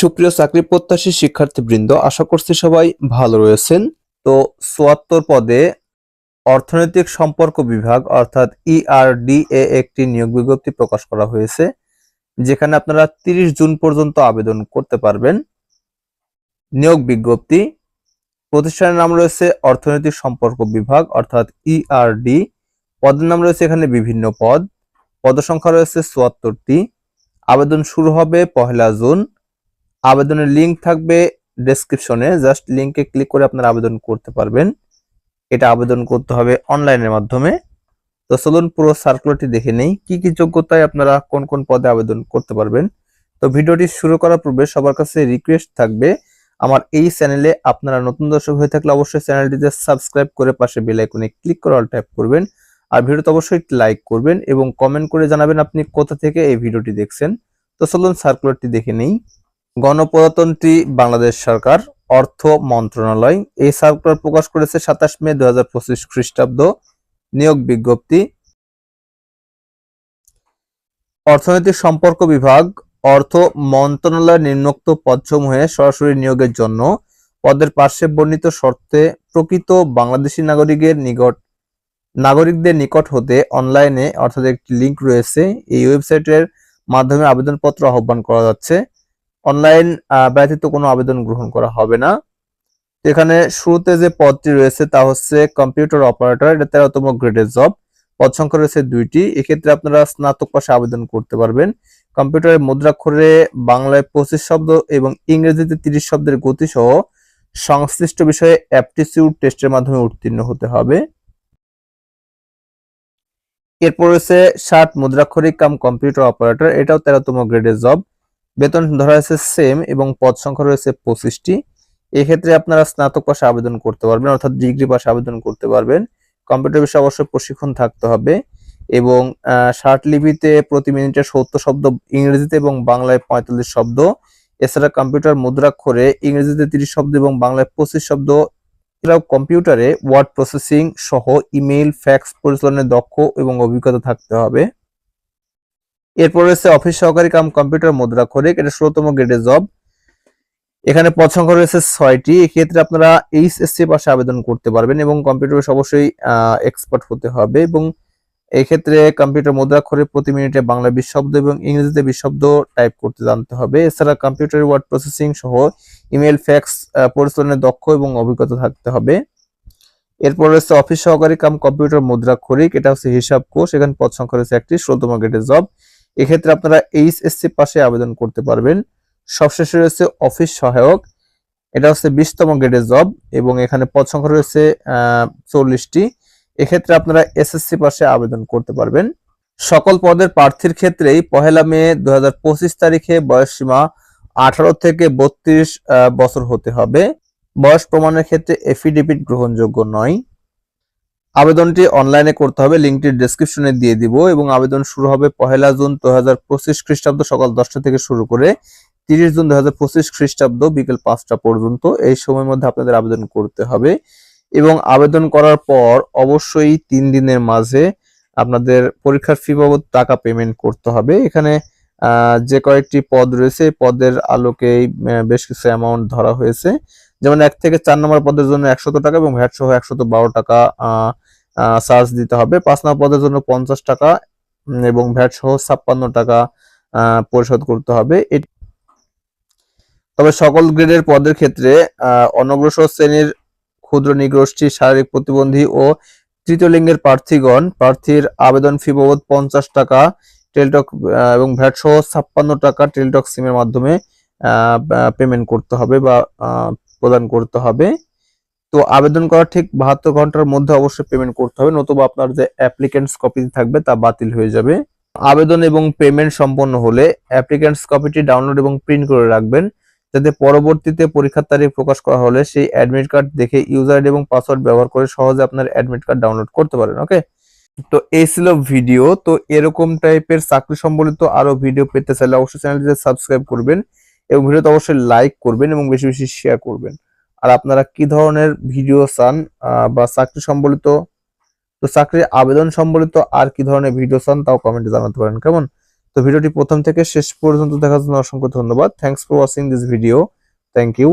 সুপ্রিয় চাকরি প্রত্যাশী শিক্ষার্থীবৃন্দ, আশা করছি সবাই ভালো রয়েছেন। তো চুয়াত্তর পদে অর্থনৈতিক সম্পর্ক বিভাগ, অর্থাৎ ইআরডিএ একটি নিয়োগ বিজ্ঞপ্তি প্রকাশ করা হয়েছে, যেখানে আপনারা তিরিশ জুন পর্যন্ত আবেদন করতে পারবেন। নিয়োগ বিজ্ঞপ্তি, প্রতিষ্ঠানের নাম রয়েছে অর্থনৈতিক সম্পর্ক বিভাগ, অর্থাৎ ইআরডি পদের নাম রয়েছে এখানে বিভিন্ন পদ, পদসংখ্যা রয়েছে চুয়াত্তরটি। আবেদন শুরু হবে পহেলা জুন। আবেদনের লিংক থাকবে ডেসক্রিপশনে জাস্ট লিংকে ক্লিক করে আপনারা আবেদন করতে পারবেন। এটা আবেদন করতে হবে অনলাইনের মাধ্যমে। তো চলুন পুরো সার্কুলারটি দেখে নেই। কি কি যোগ্যতায় আপনারা কোন কোন পদে আবেদন করতে পারবেন? তো ভিডিওটি শুরু করার পূর্বে সবার কাছে রিকোয়েস্ট থাকবে, আমার এই চ্যানেলে আপনারা নতুন দর্শক হয়ে থাকলে অবশ্যই চ্যানেলটিতে সাবস্ক্রাইব করে পাশে বেল আইকনে ক্লিক করে অল ট্যাপ করবেন। আর ভিডিওতে অবশ্যই লাইক করবেন এবং কমেন্ট করে জানাবেন আপনি কোথা থেকে এই ভিডিওটি দেখছেন। তো চলুন সার্কুলারটি দেখে নেই। গণপ্রজাতন্ত্রী বাংলাদেশ সরকার, অর্থ মন্ত্রণালয়। এই সার্কুলার প্রকাশ করেছে সাতাশ মে দু হাজার পঁচিশ খ্রিস্টাব্দ। নিয়োগ বিজ্ঞপ্তি। অর্থনৈতিক সম্পর্ক বিভাগ, অর্থ মন্ত্রণালয় নিম্নোক্ত পদসমূহে সরাসরি নিয়োগের জন্য পদের পার্শ্বে বর্ণিত শর্তে প্রকৃত বাংলাদেশি নাগরিকের নিকট, নাগরিকদের নিকট হতে অনলাইনে অর্থাৎ একটি লিঙ্ক রয়েছে। এই ওয়েবসাইটের মাধ্যমে আবেদনপত্র আহ্বান করা যাচ্ছে। অনলাইন ব্যতীত কোনো আবেদন গ্রহণ করা হবে না। এখানে শুরুতে যে পদটি রয়েছে তা হচ্ছে কম্পিউটার অপারেটর এটা তেরোতম গ্রেডের জব পদ সংখ্যা রয়েছে দুইটি, এক্ষেত্রে আপনারা স্নাতক পাশে আবেদন করতে পারবেন। কম্পিউটারের মুদ্রাক্ষরে বাংলায় পঁচিশ শব্দ এবং ইংরেজিতে তিরিশ শব্দের গতি সহ সংশ্লিষ্ট বিষয়ে অ্যাপটিটিউড টেস্টের মাধ্যমে উত্তীর্ণ হতে হবে। এরপর রয়েছে ষাট মুদ্রাক্ষরিক কাম কম্পিউটার অপারেটর এটাও তেরোতম গ্রেডের জব বেতন ধরা হয়েছে সেম এবং পদ সংখ্যা রয়েছে পঁচিশটি। এক্ষেত্রে আপনারা স্নাতক পাশে আবেদন করতে পারবেন, অর্থাৎ ডিগ্রি পাশে আবেদন করতে পারবেন। কম্পিউটার বিষয়ে অবশ্যই প্রশিক্ষণ থাকতে হবে এবং লিপিতে প্রতি মিনিটে সত্তর শব্দ ইংরেজিতে এবং বাংলায় পঁয়তাল্লিশ শব্দ। এছাড়া কম্পিউটার মুদ্রাক্ষরে ইংরেজিতে তিরিশ শব্দ এবং বাংলায় পঁচিশ শব্দ। এছাড়াও কম্পিউটারে ওয়ার্ড প্রসেসিং সহ ইমেইল ফ্যাক্স পরিচালনায় দক্ষ এবং অভিজ্ঞতা থাকতে হবে। এরপর রয়েছে অফিস সহকারী কাম কম্পিউটার মুদ্রাক্ষরিক এটা ষোলতম গ্রেডের জব। এখানে পদ সংখ্যা রয়েছে ছয়টি, এক্ষেত্রে আপনারা এইচএসসি পাশে আবেদন করতে পারবেন এবং কম্পিউটার অবশ্যই এক্সপার্ট হতে হবে এবং এক্ষেত্রে কম্পিউটার মুদ্রাক্ষরে প্রতি মিনিটে বাংলা বিশ শব্দ এবং ইংরেজিতে বিশ শব্দ টাইপ করতে জানতে হবে। এছাড়া কম্পিউটার ওয়ার্ড প্রসেসিং সহ ইমেল ফ্যাক্স পরিচালনায় দক্ষ এবং অভিজ্ঞতা থাকতে হবে। এরপর রয়েছে অফিস সহকারী কাম কম্পিউটার মুদ্রাক্ষরিক এটা হচ্ছে হিসাব কোষ, এখানে পদ সংখ্যা রয়েছে একটি, ষোলতম গ্রেডের জব। এক্ষেত্রে আপনারা এইচএসসি পাশে আবেদন করতে পারবেন। সবশেষে রয়েছে অফিস সহায়ক। এটা হচ্ছে বিশতম গ্রেডের জব এবং এখানে পদ সংখ্যা রয়েছে চল্লিশটি। এক্ষেত্রে আপনারা এসএসসি পাশে আবেদন করতে পারবেন। সকল পদের প্রার্থীর ক্ষেত্রেই পহেলা মে দু হাজার পঁচিশ তারিখে বয়স সীমা আঠারো থেকে বত্রিশ বছর হতে হবে। বয়স প্রমাণের ক্ষেত্রে এফিডেভিট গ্রহণযোগ্য নয়। আবেদনটি অনলাইনে করতে হবে লিঙ্কটি ডেসক্রিপশনে দিয়ে দিব এবং আবেদন শুরু হবে পহেলা জুন দু হাজার পঁচিশ খ্রিস্টাব্দ সকাল দশটা থেকে শুরু করে তিরিশ জুন দু হাজার পঁচিশ খ্রিস্টাব্দ বিকেল পাঁচটা পর্যন্ত এই সময়ের মধ্যে আপনাদের আবেদন করতে হবে এবং আবেদন করার পর অবশ্যই তিন দিনের মাঝে আপনাদের পরীক্ষার ফি বাবদ টাকা পেমেন্ট করতে হবে। এখানে যে কয়েকটি পদ রয়েছে পদের আলোকে বেশ কিছু অ্যামাউন্ট ধরা হয়েছে। যেমন এক থেকে চার নম্বর পদের জন্য একশত টাকা এবং ভ্যাট সহ একশত বারো টাকা চার্জ দিতে হবে। পাঁচ নম্বর পদের জন্য পঞ্চাশ টাকা এবং ভ্যাট সহ ছাপ্পান্ন টাকা পরিশোধ করতে হবে। তবে সকল গ্রেডের পদের ক্ষেত্রে অনগ্রসর শ্রেণির ক্ষুদ্র নিগোষ্ঠী, শারীরিক প্রতিবন্ধী ও তৃতীয় লিঙ্গের প্রার্থীগণ, প্রার্থীর আবেদন ফি বাবদ পঞ্চাশ টাকা, টেলটক এবং ভ্যাট সহ ছাপ্পান্ন টাকা টেলটক সিমের মাধ্যমে পেমেন্ট করতে হবে বা প্রদান করতে হবে। তো আবেদন করার ঠিক বাহাত্তর ঘণ্টার মধ্যে অবশ্যই পেমেন্ট করতে হবে, নতুবা আপনার যে অ্যাপ্লিকেন্টস কপি থাকবে তা বাতিল হয়ে যাবে। আবেদন এবং পেমেন্ট সম্পন্ন হলে অ্যাপ্লিকেন্টস কপিটি ডাউনলোড এবং প্রিন্ট করে রাখবেন, যাতে পরবর্তীতে পরীক্ষার তারিখ প্রকাশ করা হলে সেই অ্যাডমিট কার্ড দেখে ইউজার এবং পাসওয়ার্ড ব্যবহার করে সহজে আপনার অ্যাডমিট কার্ড ডাউনলোড করতে পারেন ওকে তো এই ছিল ভিডিও তো এরকম টাইপের চাকরি সম্বলিত আরও ভিডিও পেতে চাইলে অবশ্যই চ্যানেলটিতে সাবস্ক্রাইব করবেন। এবং ভিডিওতে অবশ্যই লাইক করবেন এবং বেশি বেশি শেয়ার করবেন। আর আপনারা কি ধরনের ভিডিও চান বা চাকরি সম্বলিত, তো চাকরির আবেদন সম্বলিত আর কি ধরনের ভিডিও চান তাও কমেন্টে জানাতে পারেন, কেমন? তো ভিডিওটি প্রথম থেকে শেষ পর্যন্ত দেখার জন্য অসংখ্য ধন্যবাদ। Thanks for watching this video thank you